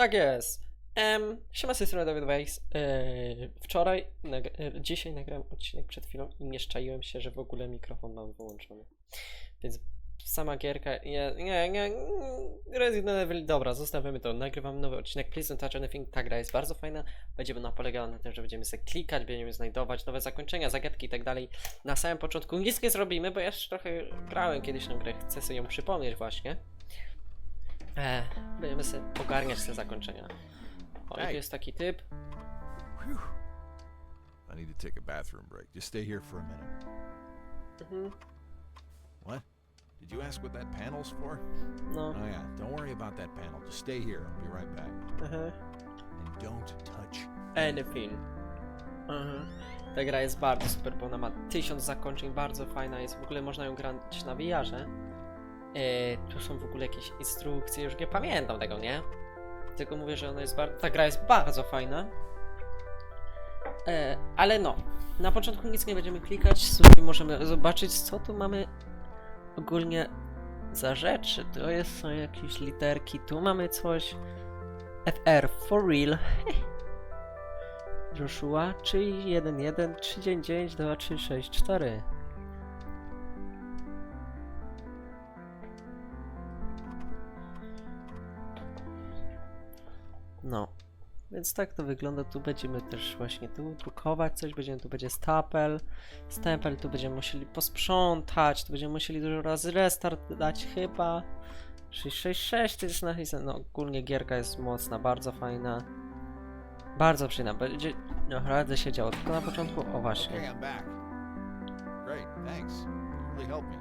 Tak jest. Um, siema, z Weiss. Eee, wczoraj, e, dzisiaj nagrałem odcinek przed chwilą i nie szczaiłem się, że w ogóle mikrofon mam wyłączony. Więc sama gierka, nie, nie, nie, Resident Evil, dobra, zostawimy to. Nagrywam nowy odcinek, Please Don't Touch Anything. Ta gra jest bardzo fajna. Będzie ona polegała na tym, że będziemy sobie klikać, będziemy znajdować nowe zakończenia, zagadki i tak dalej. Na samym początku nic nie zrobimy, bo ja już trochę grałem kiedyś na grę, chcę sobie ją przypomnieć właśnie. E, będziemy sobie ogarniać te zakończenia. O, Ej. jest taki typ. Whew. I need to take a bathroom break. Just stay here for a minute. Mhm, What? Did you ask what that panel's for? no. Oh yeah, don't worry about that panel. Just stay here. I'll be right back. Aha. And don't touch. Anything. Mhm. Ta gra jest bardzo super, bo ona ma tysiąc zakończeń, bardzo fajna jest. W ogóle można ją grać na VR-ze. E, tu są w ogóle jakieś instrukcje, już nie pamiętam tego, nie? Tylko mówię, że ona jest bardzo. Ta gra jest bardzo fajna. E, ale no, na początku nic nie będziemy klikać, sobie możemy zobaczyć, co tu mamy ogólnie za rzeczy. To jest, są jakieś literki, tu mamy coś. FR for real. Joshua 311 399 2364 No, więc tak to wygląda. Tu będziemy też właśnie tu drukować coś, będziemy tu będzie stapel, stempel, tu będziemy musieli posprzątać, tu będziemy musieli dużo razy restart dać chyba. 666 to jest napisane, no ogólnie gierka jest mocna, bardzo fajna. Bardzo przyjemna, będzie naprawdę się działo, tylko na początku, o właśnie. Okay, I'm back. Great, thanks. Really helped me.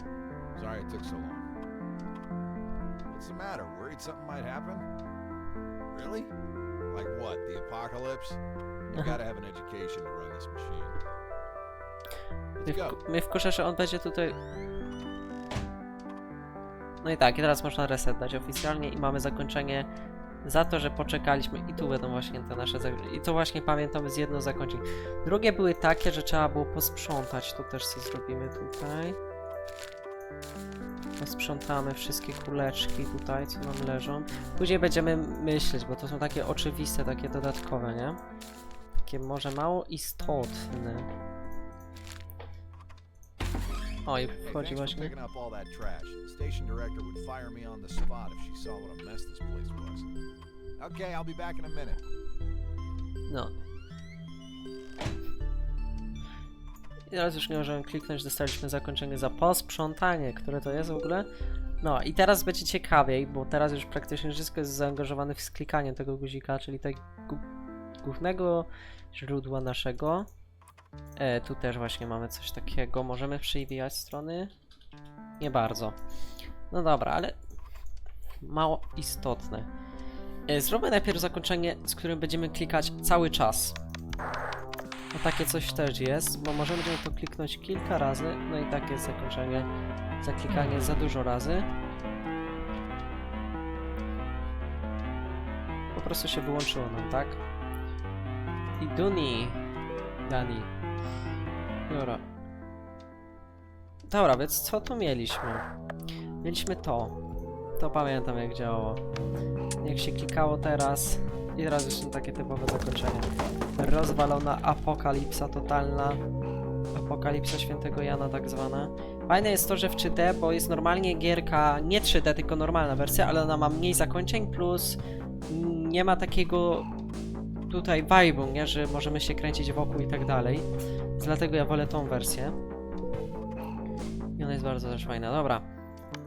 Sorry it took so long. What's the matter? Worried something might happen? Really? Like what? The apocalypse? You gotta have an education to run this machine. Mnie, wku- mnie wkurza, że on będzie tutaj... No i tak, i teraz można reset dać oficjalnie i mamy zakończenie za to, że poczekaliśmy i tu będą właśnie te nasze I to właśnie pamiętam z jedno zakończeń. Drugie były takie, że trzeba było posprzątać, tu też co zrobimy tutaj. Posprzątamy wszystkie kuleczki tutaj, co nam leżą. Później będziemy myśleć, bo to są takie oczywiste, takie dodatkowe, nie? Takie może mało istotne. O, i wchodzi właśnie. No. I teraz już nie możemy kliknąć, dostaliśmy zakończenie za posprzątanie, które to jest w ogóle. No i teraz będzie ciekawiej, bo teraz już praktycznie wszystko jest zaangażowane w sklikanie tego guzika, czyli tego głównego źródła naszego. E, tu też właśnie mamy coś takiego. Możemy przewijać strony? Nie bardzo. No dobra, ale mało istotne. E, Zróbmy najpierw zakończenie, z którym będziemy klikać cały czas. No takie coś też jest, bo możemy to kliknąć kilka razy, no i takie jest zakończenie, zaklikanie za dużo razy. Po prostu się wyłączyło nam, tak? I Duni. Dani. Dobra. Dobra, więc co tu mieliśmy? Mieliśmy to. To pamiętam jak działało. Jak się klikało teraz. I teraz już są takie typowe zakończenia. Rozwalona apokalipsa totalna. Apokalipsa świętego Jana tak zwana. Fajne jest to, że w 3D, bo jest normalnie gierka, nie 3D, tylko normalna wersja, ale ona ma mniej zakończeń, plus nie ma takiego tutaj vibe'u, nie, że możemy się kręcić wokół i tak dalej. Dlatego ja wolę tą wersję. I ona jest bardzo też fajna. Dobra.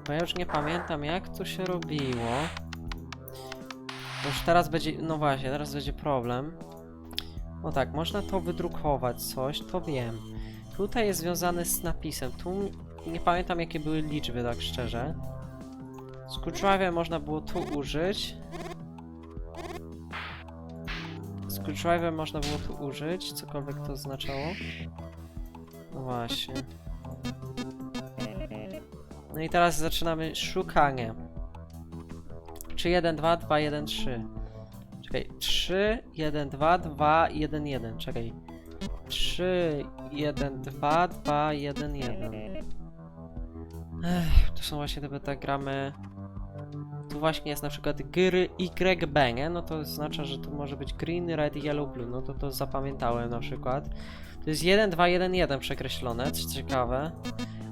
Bo ja już nie pamiętam jak to się robiło. Bo Już teraz będzie, no właśnie, teraz będzie problem. No tak, można to wydrukować coś, to wiem. Tutaj jest związane z napisem. Tu nie pamiętam jakie były liczby, tak szczerze. Screwdriver można było tu użyć. Screwdriver można było tu użyć, cokolwiek to oznaczało. No właśnie. No i teraz zaczynamy szukanie. 3, 1, 2, 2, 1, 3. Czekaj. 3, 1, 2, 2, 1, 1. Czekaj. 3, 1, 2, 2, 1, 1. Ech, to są właśnie te pentagramy. tu właśnie jest na przykład gry YB, nie? No to oznacza, że tu może być green, red, yellow, blue. No to to zapamiętałem na przykład. To jest 1, 2, 1, 1 przekreślone, co ciekawe.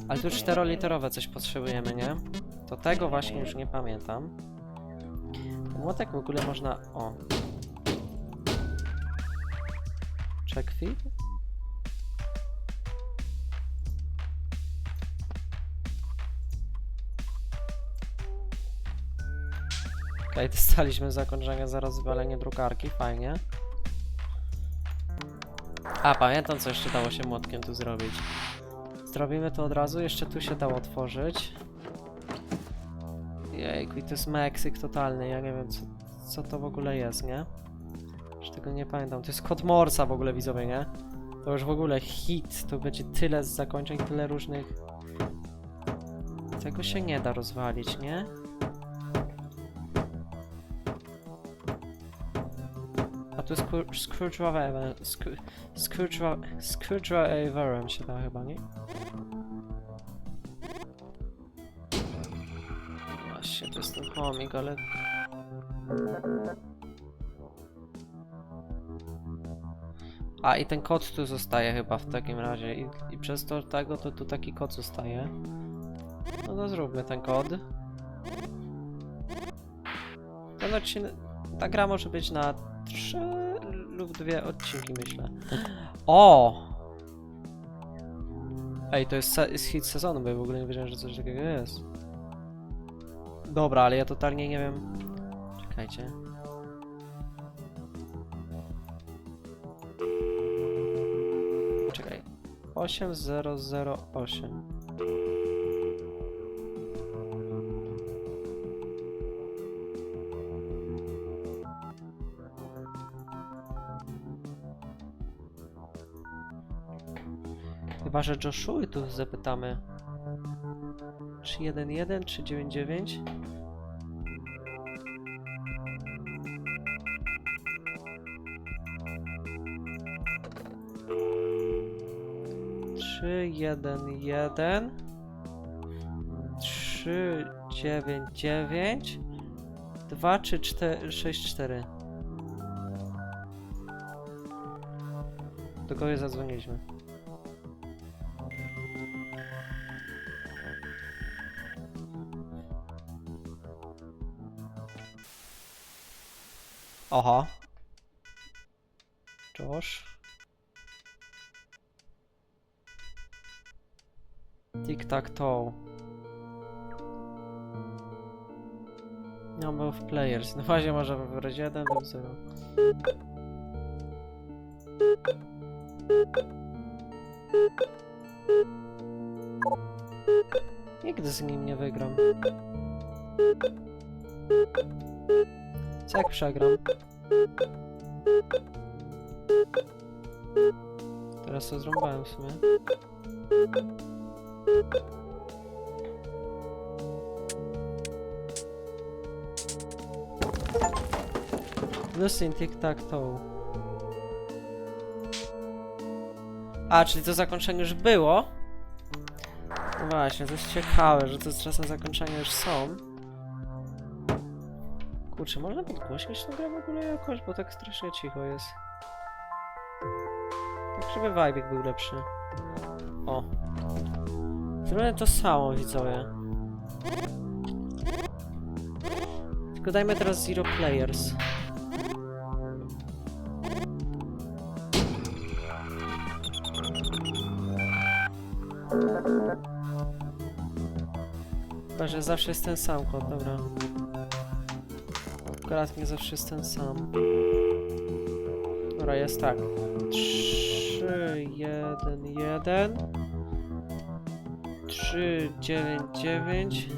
Ale tu czteroliterowe coś potrzebujemy, nie? To tego właśnie już nie pamiętam. Młotek w ogóle można... O. Check feed? Okej, dostaliśmy zakończenie za rozwalenie drukarki, fajnie. A, pamiętam co jeszcze dało się młotkiem tu zrobić. Zrobimy to od razu, jeszcze tu się dało otworzyć. Jejku, i to jest Meksyk totalny, ja nie wiem co, co to w ogóle jest, nie? Już tego nie pamiętam, to jest kod Morsa w ogóle widzowie, nie? To już w ogóle hit, to będzie tyle z zakończeń, tyle różnych... Tego się nie da rozwalić, nie? A tu skur- Screwdriver, screw- Screwdriver, Screwdriverem się da chyba, nie? Ten chomik, ale... A, i ten kod tu zostaje chyba w takim razie i, i przez to tego to tu taki kod zostaje. No to zróbmy ten kod. Ten odcinek... Ta gra może być na trzy lub dwie odcinki, myślę. O! Ej, to jest, jest hit sezonu, bo ja w ogóle nie wiedziałem, że coś takiego jest. Dobra, ale ja totalnie nie wiem. Czekajcie. Czekaj. 8008. Chyba, że Joshua tu zapytamy. 311, 399? Trzy, jeden, jeden. Trzy, dziewięć, dziewięć. Dwa, trzy, cztery, sześć, cztery. Do kogo zadzwoniliśmy? Aha. Josh. Tic tac toe. Number of players. No właśnie może wybrać 1 lub 0. Nigdy z nim nie wygram. Co jak przegram? Teraz to zrąbałem w sumie. Lucy tic tac toe. A, czyli to zakończenie już było? No właśnie, to jest ciekawe, że to czasem zakończenia już są. Kurczę, można podgłośnić tę grę w ogóle jakoś, bo tak strasznie cicho jest. Tak, żeby vibe był lepszy. O. Zrobię to samo, widzowie. Tylko dajmy teraz zero players. Chyba, że zawsze jest ten sam kod, dobra. Akurat nie zawsze jest ten sam. Dobra, jest tak. 3, 1, 1 3, 9, 9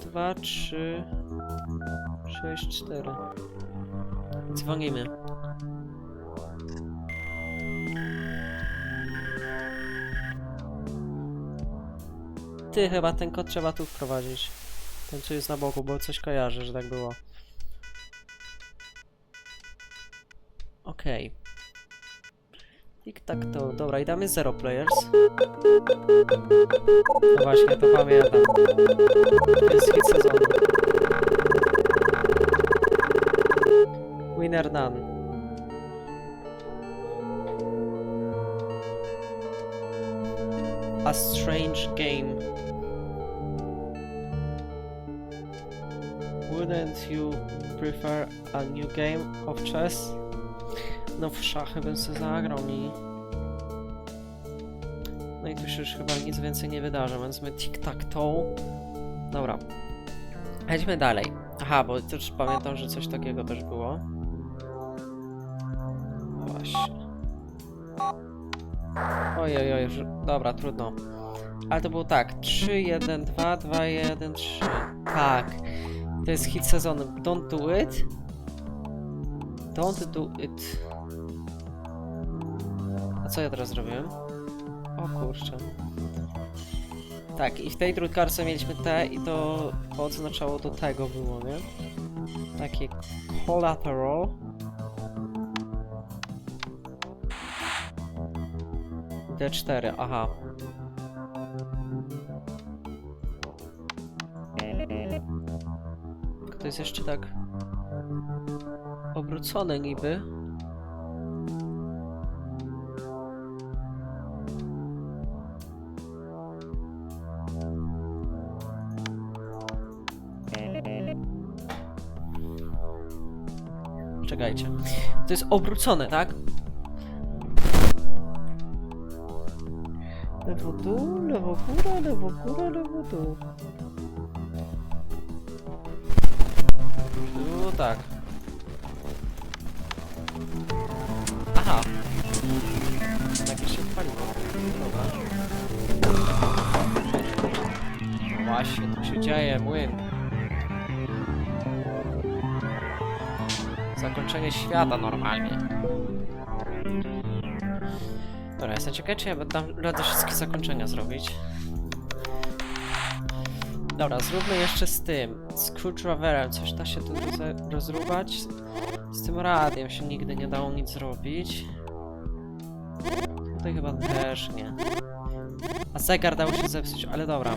2, 3 6, 4 Dzwonimy. Ty, chyba ten kod trzeba tu wprowadzić. Ten co jest na boku, bo coś kojarzę, że tak było. Okej. Okay. Tik tak to. Dobra, i damy zero players. No właśnie, to pamiętam. To jest hit sezonu. Winner none. A strange game. Wouldn't you prefer a new game of chess? No w szachy bym sobie zagrał i... No i tu się już chyba nic więcej nie wydarzy, więc my tic-tac-toe. Dobra. Chodźmy dalej. Aha, bo też pamiętam, że coś takiego też było. Właśnie. Ojej, oj, dobra, trudno. Ale to było tak. 3, 1, 2, 2, 1, 3. Tak. To jest hit sezonu. Don't do it. Don't do it. A co ja teraz zrobiłem? O kurczę. Tak, i w tej trójkarce mieliśmy te i to oznaczało do tego było, nie? Takie collateral. D4, aha. To jest jeszcze tak obrócone niby. Czekajcie. To jest obrócone, tak? Lewo dół, lewo góra, lewo góra, lewo dół. Tak. Aha. Jakieś się odpaliło. Dobra. Właśnie, tu się dzieje, młyn. Zakończenie świata normalnie. Dobra, jestem ciekaw, czy ja będę radę wszystkie zakończenia zrobić. Dobra, zróbmy jeszcze z tym. Screwdriverem coś da się tu rozrubać. Z tym radiem się nigdy nie dało nic zrobić. Tutaj chyba też nie. A zegar dało się zepsuć, ale dobra.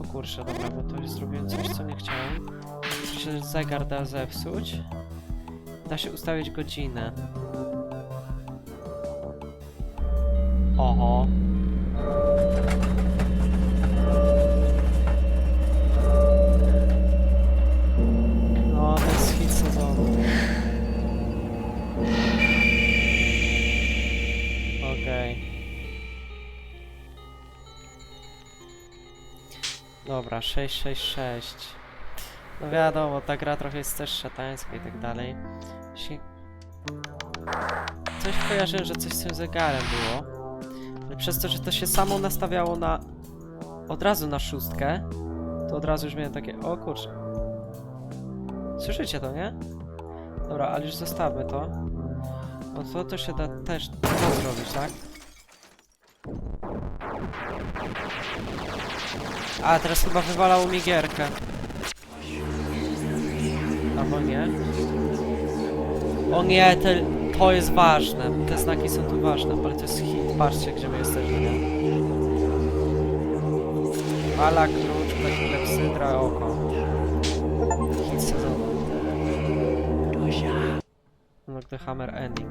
O kurczę, dobra, bo to już zrobiłem coś, co nie chciałem. Tu się zegar da zepsuć. Da się ustawić godzinę. Oho. Okej. Dobra, 666. No wiadomo, ta gra trochę jest też szatańska i tak dalej. Jeśli... Coś kojarzyłem, że coś z tym zegarem było. Ale przez to, że to się samo nastawiało na... Od razu na szóstkę, to od razu już miałem takie, o kurczę. Słyszycie to, nie? Dobra, ale już zostawmy to. No to, to się da też to zrobić, tak? A, teraz chyba wywalało mi gierkę. Albo nie. O nie, te, to jest ważne. Te znaki są tu ważne, ale to jest hit. Patrzcie, gdzie my jesteśmy, nie? Ala, klucz, klepsydra, oko. The hammer ending.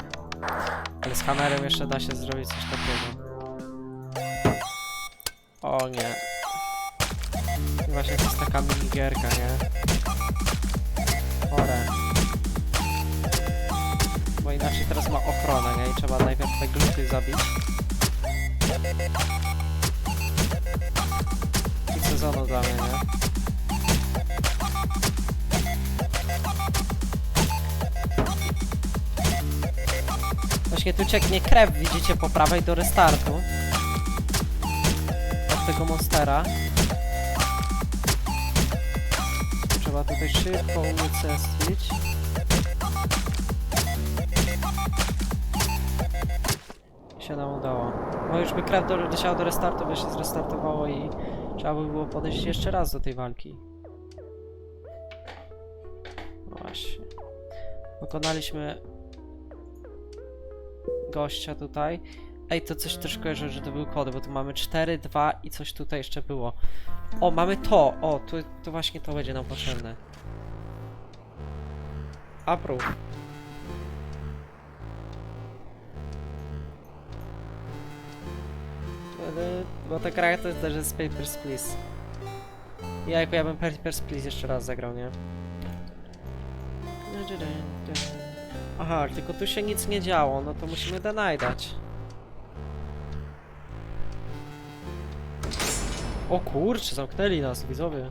Ale z hammerem jeszcze da się zrobić coś takiego. O nie. I właśnie to jest taka minigierka, nie? Chore. Bo inaczej teraz ma ochronę, nie? I trzeba najpierw te gluty zabić. I sezonu dla mnie, nie? Właśnie tu cieknie krew, widzicie po prawej do restartu. Od tego monstera. Trzeba tutaj szybko unicestwić. Się nam udało. No już by krew doleciała do restartu, by się zrestartowało i trzeba by było podejść jeszcze raz do tej walki. No właśnie. Pokonaliśmy gościa tutaj. Ej, to coś też kojarzę, że to były kody, bo tu mamy 4, 2 i coś tutaj jeszcze było. O, mamy to! O, tu, tu właśnie to będzie nam potrzebne. Approve. Bo ta gra to też jest Papers, Please. Jajku, ja bym Papers, Please jeszcze raz zagrał, nie? Aha, tylko tu się nic nie działo, no to musimy deny dać. O kurczę, zamknęli nas, widzowie.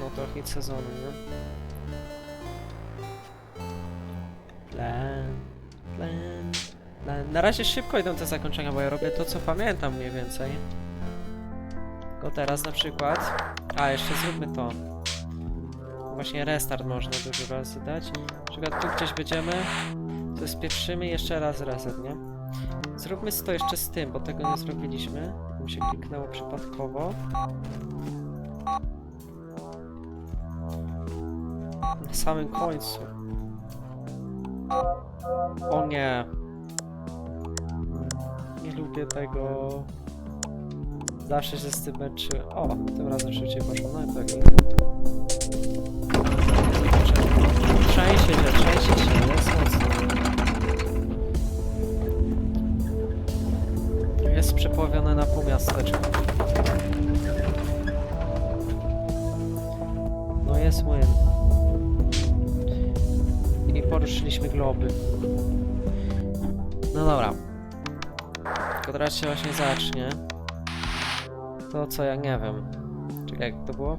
No to hit sezonu, nie? Plan, plan, plan. Na razie szybko idą te zakończenia, bo ja robię to, co pamiętam mniej więcej. Tylko teraz na przykład... A, jeszcze zróbmy to. Właśnie restart można dużo razy dać. Na przykład tu gdzieś będziemy, to spieprzymy jeszcze raz reset, nie? Zróbmy to jeszcze z tym, bo tego nie zrobiliśmy. Mi się kliknęło przypadkowo. Na samym końcu. O nie. Nie lubię tego. Zawsze się z tym męczy. O, tym razem szybciej poszło. No i tak. Trzęsie się, trzęsie się, jest mocno. Jest przepławione na pół miasteczko. No jest młyn. I poruszyliśmy globy. No dobra. Tylko teraz się właśnie zacznie. To co ja nie wiem. Czekaj, jak to było?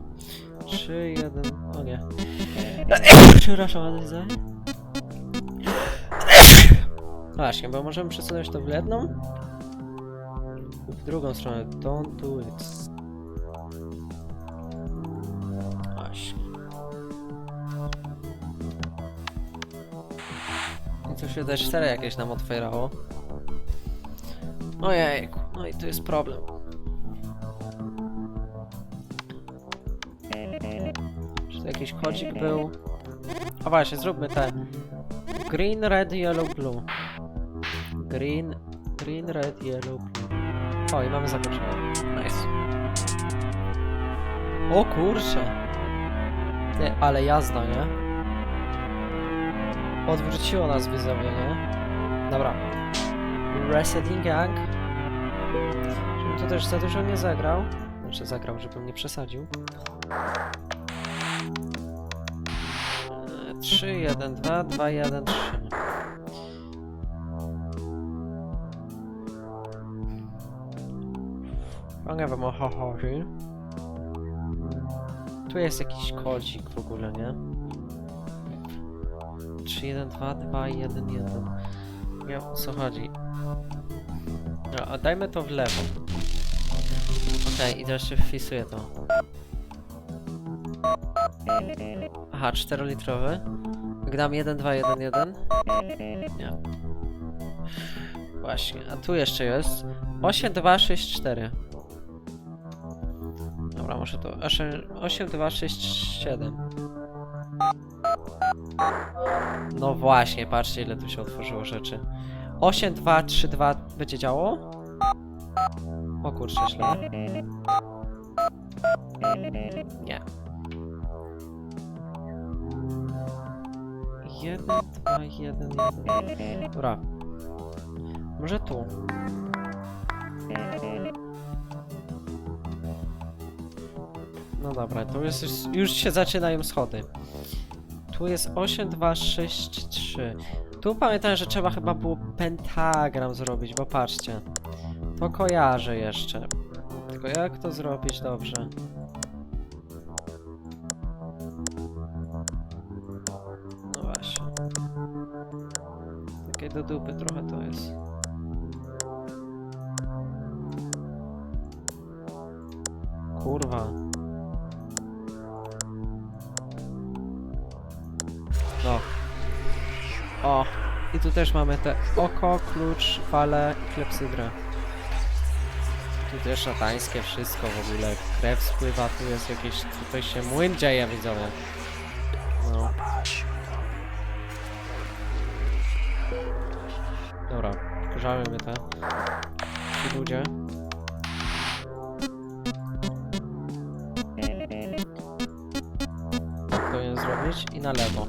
3, 1, o nie. Przepraszam, Analiza. Właśnie, bo możemy przesunąć to w jedną w drugą stronę. Don't do it. Właśnie. I tu się też 4 jakieś nam otwierało. Ojejku, no i tu jest problem. Kodzik był? A właśnie, zróbmy te. Green, red, yellow, blue. Green, green, red, yellow, blue. O, i mamy zakończenie. Nice. O kurczę. Ty, ale jazda, nie? Odwróciło nas widzowie, nie? Dobra. Resetting gang. Żebym tu też za dużo nie zagrał. Znaczy zagrał, żebym nie przesadził. 3, 1, 2, 2, 1, 3. A nie o co. Tu jest jakiś kodzik w ogóle, nie? 3, 1, 2, 2, 1, 1. Nie o co chodzi. No, a dajmy to w lewo. Okej, i teraz się wpisuje to. Aha, 4-litrowy. Gram 1, 2, 1, 1. Nie. Właśnie, a tu jeszcze jest 8, 2, 6, 4. Dobra, może to 8, 2, 6, 7. No właśnie, patrzcie ile tu się otworzyło rzeczy. 8, 2, 3, 2 będzie działo? O kurczę, źle. Nie. 1, 2, 1, 1. Dobra. Może tu. No dobra, to jest już, już się zaczynają schody. Tu jest 8, 2, 6, 3. Tu pamiętam, że trzeba chyba było pentagram zrobić, bo patrzcie. To kojarzę jeszcze. Tylko jak to zrobić dobrze? Do dupy trochę to jest. Kurwa. No. O. I tu też mamy te oko, klucz, fale i klepsydrę. Tu też szatańskie wszystko w ogóle. Krew spływa, tu jest jakieś... Tutaj się młyn dzieje, widzowie. Wkurzamy mnie te. Ci ludzie. Nie zrobić? zrobić i na lewo.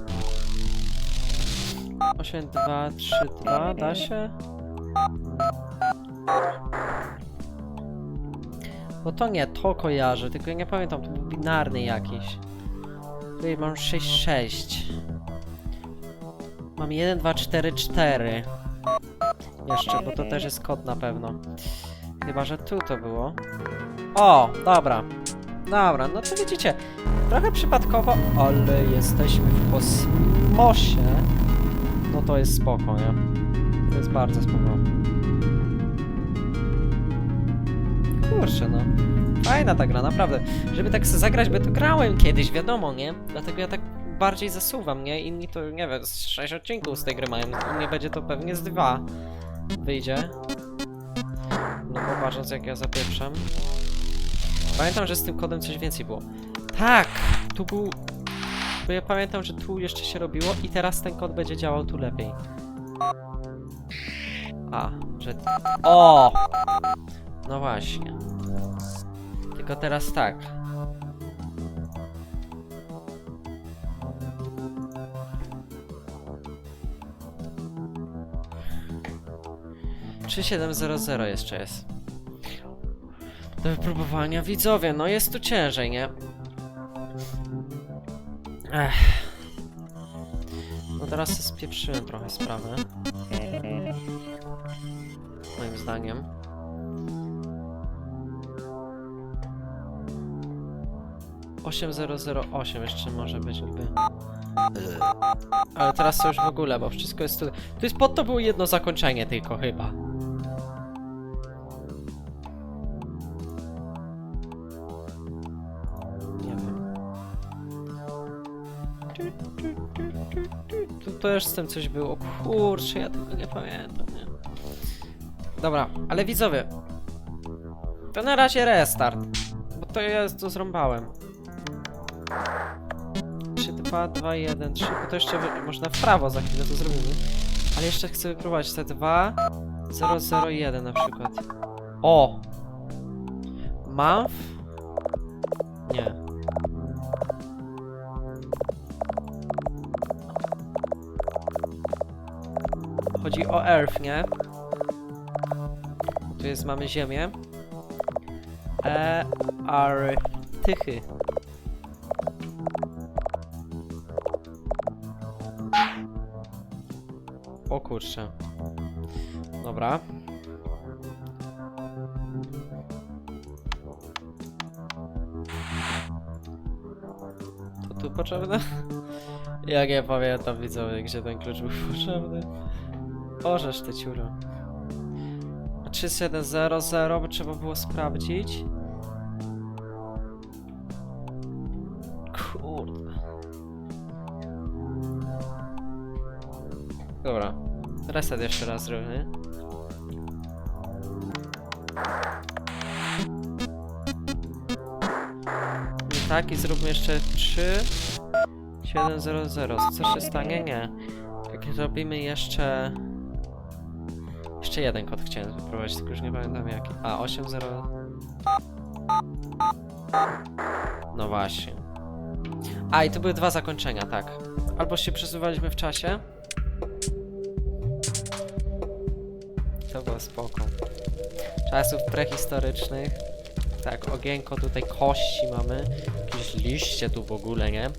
8, 2, 3, 2, da się? Bo to nie, to kojarzę, tylko ja nie pamiętam, to był binarny jakiś. Tutaj mam 6, 6. Mam 1, 2, 4, 4. Jeszcze, bo to też jest kod na pewno. Chyba, że tu to było. O, dobra. Dobra, no to widzicie, trochę przypadkowo, ale jesteśmy w kosmosie. No to jest spoko, nie? To jest bardzo spoko. Kurczę, no. Fajna ta gra, naprawdę. Żeby tak sobie zagrać, by to grałem kiedyś, wiadomo, nie? Dlatego ja tak bardziej zasuwam, nie? Inni to, nie wiem, z 6 odcinków z tej gry mają. U mnie będzie to pewnie z dwa wyjdzie. No patrząc jak ja zapieprzam. Pamiętam, że z tym kodem coś więcej było. Tak! Tu był... Bo ja pamiętam, że tu jeszcze się robiło i teraz ten kod będzie działał tu lepiej. A, że... O! No właśnie. Tylko teraz tak. Trzy siedem zero zero jeszcze jest. Do wypróbowania widzowie, no jest tu ciężej, nie? Ech. No teraz spieprzyłem trochę sprawę. Moim zdaniem. Osiem zero zero osiem jeszcze może być jakby. Ale teraz to już w ogóle, bo wszystko jest tu. Tu jest pod to było jedno zakończenie tylko chyba. Też z tym coś było. Kurczę, ja tego nie pamiętam. Nie? Dobra, ale widzowie. To na razie restart. Bo to ja to zrąbałem. 3, 2, 2, 1, 3, bo to jeszcze można w prawo za chwilę to zrobimy. Ale jeszcze chcę wypróbować te 2, 0, 0, 1 na przykład. O! Month? Chodzi o Earth, nie? Tu jest, mamy Ziemię. E, Artychy. O kurczę. Dobra. To tu potrzebne? Jak ja pamiętam widzowie, gdzie ten klucz był potrzebny. Orzesz ty ciuro. 3700, bo trzeba było sprawdzić. Kurde. Dobra. Reset jeszcze raz zrobimy. I tak i zróbmy jeszcze 3 700. Co się stanie? Nie. Jak zrobimy jeszcze... Jeszcze jeden kod chciałem wyprowadzić, tylko już nie pamiętam jaki. A, 80... No właśnie. A, i to były dwa zakończenia, tak. Albo się przesuwaliśmy w czasie, To było spoko. Czasów prehistorycznych. Tak, ogienko tutaj kości mamy. Jakieś liście tu w ogóle, nie?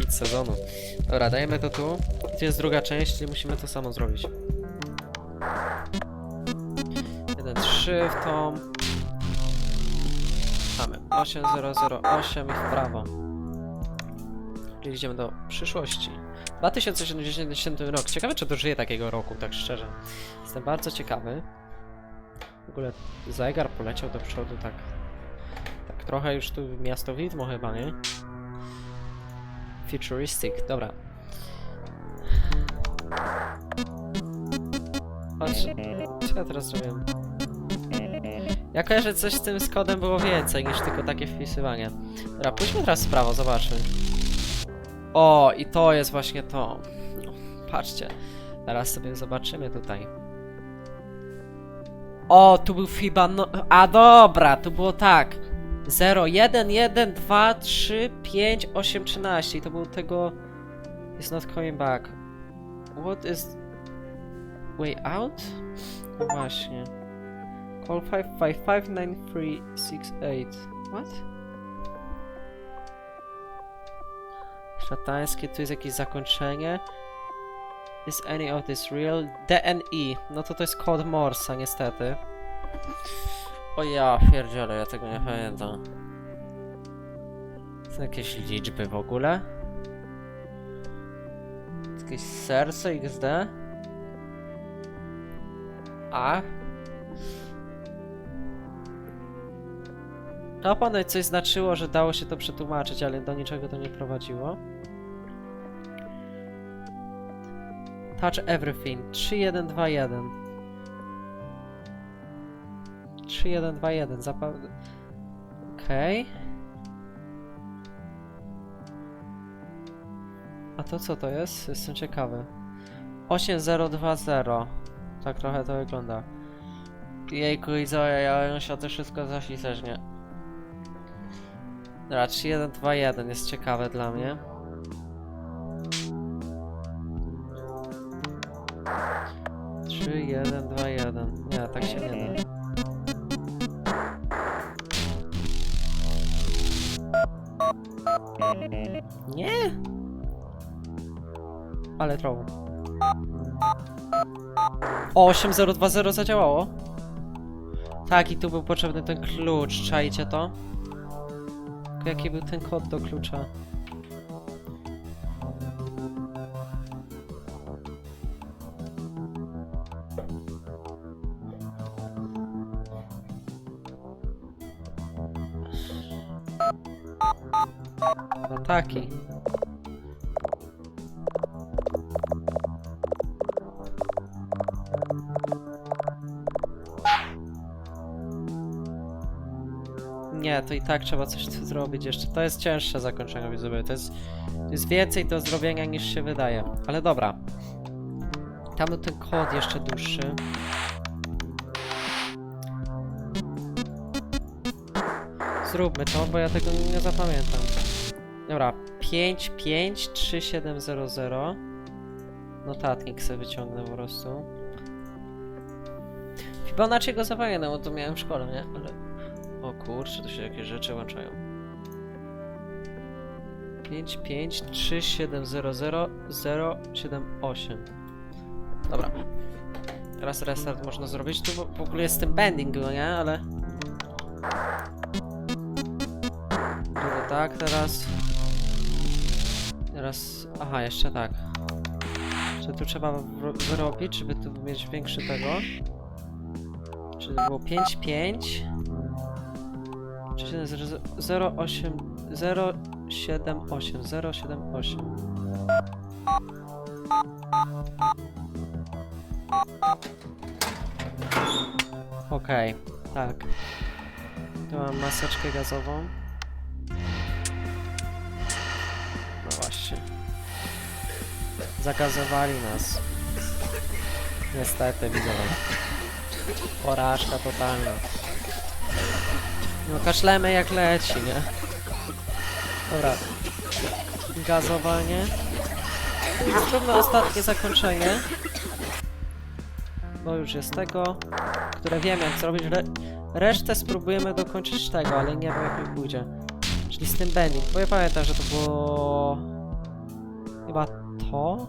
Hit sezonu. Dobra, dajemy to tu. Tu jest druga część, czyli musimy to samo zrobić. 3 w tą. Mamy 8008 i w prawo. Czyli idziemy do przyszłości. 2070 rok. Ciekawe, czy dożyję takiego roku, tak szczerze. Jestem bardzo ciekawy. W ogóle zegar poleciał do przodu, tak. Tak trochę już tu miasto widmo chyba, nie? Futuristic, dobra. Patrz, co ja teraz zrobiłem? Ja kojarzę, coś z tym z kodem było więcej niż tylko takie wpisywanie. Dobra, pójdźmy teraz w prawo, zobaczmy. O, i to jest właśnie to. No, patrzcie. Teraz sobie zobaczymy tutaj. O, tu był FIBA, no... A dobra, tu było tak. 0, 1, 1, 2, 3, 5, 8, 13. I to był tego He's not coming back. What is... Way out? No właśnie. Call 5559368. What? Szatańskie, tu jest jakieś zakończenie. Is any of this real? DNI. No to to jest kod Morsa, niestety. O ja pierdziele, ja tego nie pamiętam. Są jakieś liczby w ogóle? Jakieś serce XD? A? To ponoć coś znaczyło, że dało się to przetłumaczyć, ale do niczego to nie prowadziło. Touch everything. 3121. 3121. Zapewne. Okej. A to co to jest? Jestem ciekawy. 8020. Tak trochę to wygląda. Jejku i Zoja, ja muszę to wszystko zaślisać, nie? Dobra, 3121 jest ciekawe dla mnie. Trzy, jeden, dwa, jeden. Nie, tak się nie da. Nie! Ale troll. O, 8020 zadziałało. Tak, i tu był potrzebny ten klucz, czajcie to? Jaki był ten kod do klucza? No taki. Nie, to i tak trzeba coś tu zrobić jeszcze. To jest cięższe zakończenie, widzowie. To jest, to jest więcej do zrobienia niż się wydaje. Ale dobra. Tam był ten kod jeszcze dłuższy. Zróbmy to, bo ja tego nie zapamiętam. Dobra, 5, 5, 3, 7, 0, 0. Notatnik sobie wyciągnę po prostu. Fibonacci go zapamiętam, bo to miałem w szkole, nie? Ale... O kurczę, to się jakieś rzeczy łączają. 5, 5, 3, 7, 0, 0, 0, 7, 8. Dobra. Teraz restart można zrobić. Tu w- ogóle jest ten bending, no nie? Ale... Dobra, tak, teraz... Teraz... Aha, jeszcze tak. Czy tu trzeba wyrobić, żeby tu mieć większy tego? Czyli było 5, 5... 08 078 078 Okej, tak. Tu mam maseczkę gazową. No właśnie. Zakazowali nas. Niestety, widzowie. Porażka totalna. No kaszlemy jak leci, nie? Dobra. Gazowanie. Zróbmy ostatnie zakończenie. Bo już jest tego, które wiem jak zrobić. Re resztę spróbujemy dokończyć tego, ale nie wiem jak mi pójdzie. Czyli z tym bending. Bo ja pamiętam, że to było... Chyba to?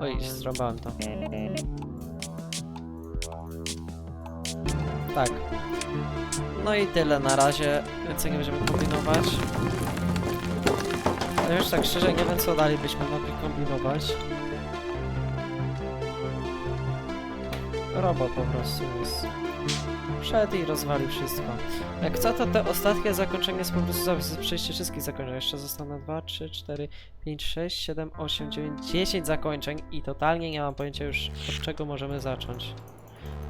Oj, zrobiłem to. Tak. No i tyle na razie. Więcej nie będziemy kombinować. No już tak szczerze nie wiem co dalej byśmy mogli kombinować. Robot po prostu jest. Wszedł i rozwalił wszystko. Jak co to te ostatnie zakończenie jest po prostu za- przejście wszystkich zakończeń. Jeszcze zostaną 2, 3, 4, 5, 6, 7, 8, 9, 10 zakończeń i totalnie nie mam pojęcia już od czego możemy zacząć.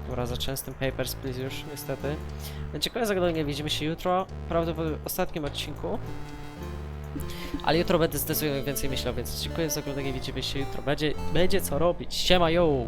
Dobra, zacząłem z tym Papers, Please już, niestety. Dziękuję za oglądanie, widzimy się jutro, prawdopodobnie w ostatnim odcinku. Ale jutro będę zdecydowanie więcej myślał, więc dziękuję za oglądanie, widzimy się jutro. Będzie, będzie co robić. Siema, yo!